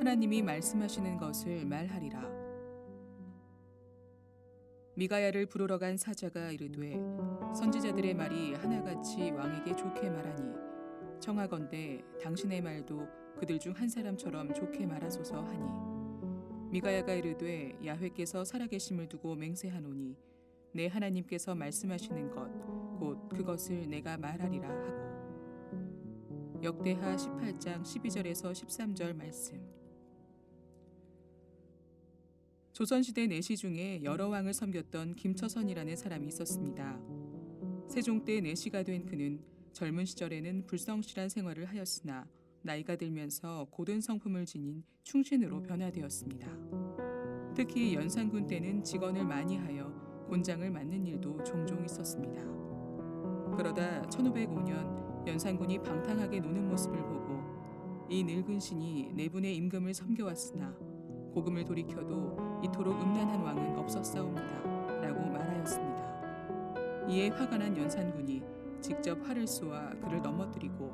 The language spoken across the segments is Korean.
하나님이 말씀하시는 것을 말하리라. 미가야를 부르러 간 사자가 이르되 선지자들의 말이 하나같이 왕에게 좋게 말하니 청하건대 당신의 말도 그들 중 한 사람처럼 좋게 말하소서 하니. 미가야가 이르되 야훼께서 살아계심을 두고 맹세하노니 내 하나님께서 말씀하시는 것 곧 그것을 내가 말하리라 하고. 역대하 18장 12절에서 13절 말씀 조선시대 내시 중에 여러 왕을 섬겼던 김처선이라는 사람이 있었습니다. 세종 때 내시가 된 그는 젊은 시절에는 불성실한 생활을 하였으나 나이가 들면서 고든 성품을 지닌 충신으로 변화되었습니다. 특히 연산군 때는 직언을 많이 하여 곤장을 맡는 일도 종종 있었습니다. 그러다 1505년 연산군이 방탕하게 노는 모습을 보고 이 늙은 신이 내분의 임금을 섬겨왔으나 고금을 돌이켜도 이토록 음란한 왕은 없었사옵니다. 라고 말하였습니다. 이에 화가 난 연산군이 직접 활을 쏘아 그를 넘어뜨리고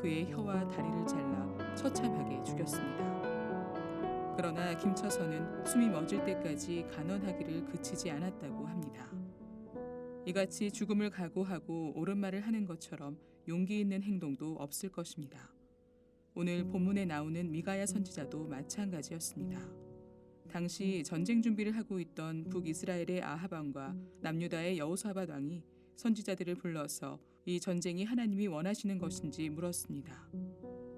그의 혀와 다리를 잘라 처참하게 죽였습니다. 그러나 김처선은 숨이 멎을 때까지 간언하기를 그치지 않았다고 합니다. 이같이 죽음을 각오하고 옳은 말을 하는 것처럼 용기 있는 행동도 없을 것입니다. 오늘 본문에 나오는 미가야 선지자도 마찬가지였습니다. 당시 전쟁 준비를 하고 있던 북이스라엘의 아합 왕과 남유다의 여호사밧 왕이 선지자들을 불러서 이 전쟁이 하나님이 원하시는 것인지 물었습니다.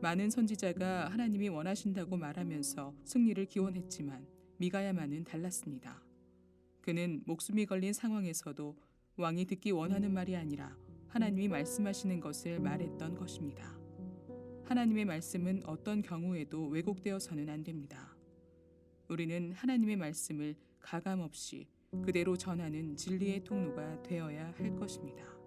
많은 선지자가 하나님이 원하신다고 말하면서 승리를 기원했지만 미가야만은 달랐습니다. 그는 목숨이 걸린 상황에서도 왕이 듣기 원하는 말이 아니라 하나님이 말씀하시는 것을 말했던 것입니다. 하나님의 말씀은 어떤 경우에도 왜곡되어서는 안 됩니다. 우리는 하나님의 말씀을 가감 없이 그대로 전하는 진리의 통로가 되어야 할 것입니다.